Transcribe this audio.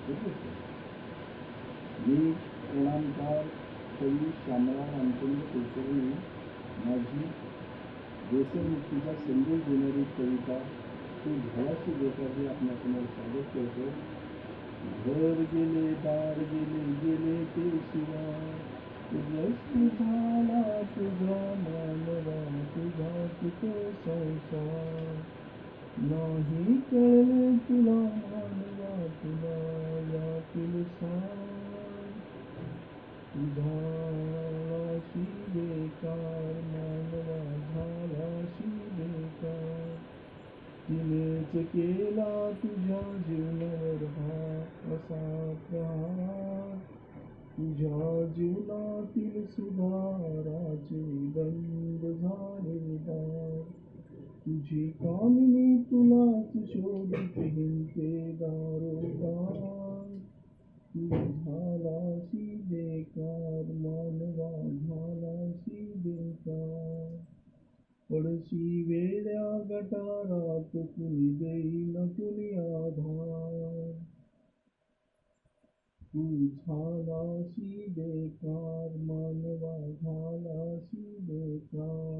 मी प्रणामकार कवी श्यामराव रामचंद्र कुलकर्णी माझी व्यसनमुक्तीचा संदेश देणारी कविता तू झालाशी बेकारी आपणासमोर सादर करतो घर गेले दार गेले गेले ते शिवा झाला तुझा मानवा तुझा तुझ संसार नाही कळले तुला सार झालाशी बेकार मानवा झालाशी बेकार तिनेच केला तुझ्या जीवनावर हा असा जीवनातील सुधाराचे बंद झाले तुझी कामिनी तुलाच शोधित हिंते झालाशी बेकार, मानवा झालाशी बेकार। पडशी वेड्या गटारात कुणी देईन कुणी आधार। तू झालाशी बेकार, मानवा झालाशी बेकार।